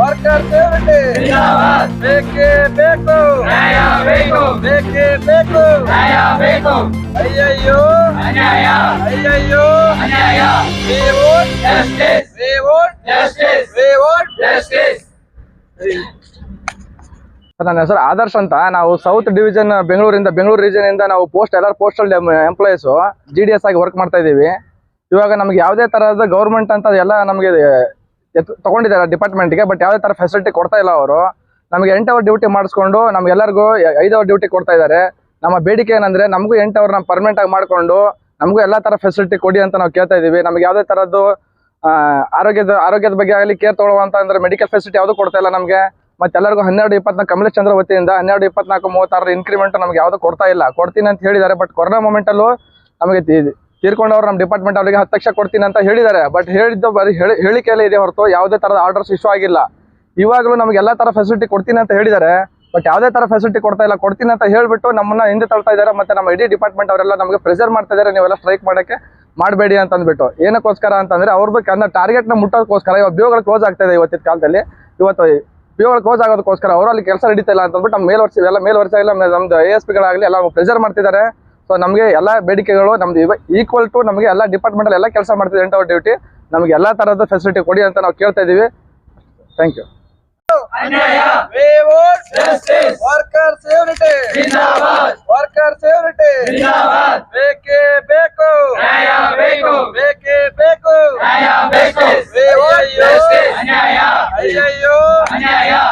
Worker ಹೆಸರು ಆದರ್ಶ್ ಅಂತ. ನಾವು ಸೌತ್ ಡಿವಿಷನ್ ಬೆಂಗಳೂರಿಂದ ಬೆಂಗಳೂರು ರೀಜನ್ ಇಂದ ನಾವು ಪೋಸ್ಟ್ ಎಲ್ಲರೂ postal employees G D S ಆಗಿ ವರ್ಕ್ ಮಾಡ್ತಾ ಇದೀವಿ ಇವಾಗ ನಮ್ಗೆ ಯಾವುದೇ ತರಹದ ಗೌರ್ಮೆಂಟ್ ಅಂತ ಎಲ್ಲ ನಮಗೆ ತಗೊಂಡಿದ್ದಾರೆ ಡಿಪಾರ್ಟ್ಮೆಂಟ್ಗೆ ಬಟ್ ಯಾವುದೇ ತರ ಫೆಸಿಲಿಟಿ ಕೊಡ್ತಾ ಇಲ್ಲ ಅವರು. ನಮಗೆ ಎಂಟು ಅವರ್ ಡ್ಯೂಟಿ ಮಾಡಿಸ್ಕೊಂಡು ನಮ್ಗೆಲ್ಲರಿಗೂ ಐದು ಅವರ್ ಡ್ಯೂಟಿ ಕೊಡ್ತಾ ಇದ್ದಾರೆ. ನಮ್ಮ ಬೇಡಿಕೆ ಏನಂದ್ರೆ ನಮಗೂ ಎಂಟು ಅವರ್ ನಾವು ಪರ್ಮನೆಂಟ್ ಆಗಿ ಮಾಡ್ಕೊಂಡು ನಮಗೂ ಎಲ್ಲಾ ತರ ಫೆಸಿಲಿಟಿ ಕೊಡಿ ಅಂತ ನಾವು ಕೇಳ್ತಾ ಇದೀವಿ. ನಮ್ಗೆ ಯಾವುದೇ ತರದ್ದು ಆರೋಗ್ಯದ ಆರೋಗ್ಯದ ಬಗ್ಗೆ ಆಗಲಿ ಕೇರ್ ತಗೊಳ್ಳುವಂತ ಅಂದ್ರೆ ಮೆಡಿಕಲ್ ಫೆಸಿಲಿಟಿ ಯಾವುದು ಕೊಡ್ತಾ ಇಲ್ಲ ನಮಗೆ. ಮತ್ತೆ ಎಲ್ಲರಿಗೂ ಹನ್ನೆರಡು ಇಪ್ಪತ್ನಾಲ್ಕು, ಕಮಲೇಶ್ ಚಂದ್ರ ವತಿಯಿಂದ ಹನ್ನೆರಡು ಇಪ್ಪತ್ನಾಲ್ಕು, ಮೂವತ್ತಾರರ ಇನ್ಕ್ರಿಮೆಂಟ್ ನಮ್ಗೆ ಯಾವುದು ಕೊಡ್ತಾ ಇಲ್ಲ. ಕೊಡ್ತೀನಿ ಅಂತ ಹೇಳಿದ್ದಾರೆ ಬಟ್ ಕೊರೋನಾ ಮೂಮೆಂಟ್ ಅಲ್ಲೂ ನಮಗೆ ತೀರ್ಕೊಂಡವ್ರು ನಮ್ಮ ಡಿಪಾರ್ಟ್ಮೆಂಟ್ ಅವರಿಗೆ ಹತ್ತು ಲಕ್ಷ ಕೊಡ್ತೀನಿ ಅಂತ ಹೇಳಿದ್ದಾರೆ. ಬಟ್ ಹೇಳಿದ್ದು ಬರೀ ಹೇಳಿ- ಹೇಳಿಕೆಯಲ್ಲೇ ಇದೆ ಹೊರತು ಯಾವುದೇ ಥರದ ಆರ್ಡರ್ಸ್ ಇಶ್ಯೂ ಆಗಿಲ್ಲ. ಇವಾಗಲೂ ನಮ್ಗೆ ಎಲ್ಲ ತರ ಫೆಸಿಲಿಟಿ ಕೊಡ್ತೀನಿ ಅಂತ ಹೇಳಿದ್ದಾರೆ. ಬಟ್ ಯಾವುದೇ ತರ ಫೆಸಿಲಿಟಿ ಕೊಡ್ತಾ ಇಲ್ಲ, ಕೊಡ್ತೀನಿ ಅಂತ ಹೇಳಿಬಿಟ್ಟು ನಮ್ಮನ್ನ ಹಿಂದೆ ತಳ್ತಾ ಇದ್ದಾರೆ. ಮತ್ತೆ ನಮ್ಮ ಇಡೀ ಡಿಪಾರ್ಟ್ಮೆಂಟ್ ಅವರೆಲ್ಲ ನಮಗೆ ಪ್ರೆಷರ್ ಮಾಡ್ತಾ ಇದ್ದಾರೆ, ನೀವೆಲ್ಲ ಸ್ಟ್ರೈಕ್ ಮಾಡಕ್ಕೆ ಮಾಡಬೇಡಿ ಅಂತ ಅಂದ್ಬಿಟ್ಟು ಏನಕ್ಕೋಸ್ಕರ ಅಂತಂದರೆ ಅವ್ರದ್ದು ಟಾರ್ಗೆಟ್ನ ಮುಟ್ಟೋದಕ್ಕೋಸ್ಕರ ಇವಾಗ ಬಿಯೋಗಳು ಕ್ಲೋಸ್ ಆಗ್ತಾ ಇದೆ ಇವತ್ತಿನ ಕಾಲದಲ್ಲಿ. ಇವತ್ತು ಬಿಯೋಗಳು ಕ್ಲೋಸ್ ಆಗೋದಕ್ಕೋಸ್ಕರ ಅವರು ಅಲ್ಲಿ ಕೆಲಸ ನಡೀತಾ ಇಲ್ಲ ಅಂತ ಅಂದ್ಬಿಟ್ಟು ನಮ್ಮ ಮೇಲ್ವರ್ಸಿ ಎಲ್ಲ ಮೇಲ್ವರ್ಸ ಇಲ್ಲ ನಮ್ದು ಎ ಎಸ್ ಪಿಗಳಾಗಲಿ ಎಲ್ಲ ಪ್ರೆಷರ್ ಮಾಡ್ತಿದ್ದಾರೆ. ಸೊ ನಮಗೆ ಎಲ್ಲ ಬೇಡಿಕೆಗಳು ನಮ್ದು ಇವ ಈಕ್ವಲ್ ಟು ನಮಗೆ ಎಲ್ಲ ಡಿಪಾರ್ಟ್ಮೆಂಟಲ್ಲಿ ಎಲ್ಲ ಕೆಲಸ ಮಾಡ್ತಿದೆ ಎಂಟ್ ಅವರ್ ಡ್ಯೂಟಿ ನಮಗೆ ಎಲ್ಲ ಥರದ ಫೆಸಿಲಿಟಿ ಕೊಡಿ ಅಂತ ನಾವು ಕೇಳ್ತಾ ಇದ್ದೀವಿ ಥ್ಯಾಂಕ್ ಯು ಬೇಕೇ ಬೇಕು ಅಯ್ಯಯ್ಯೋ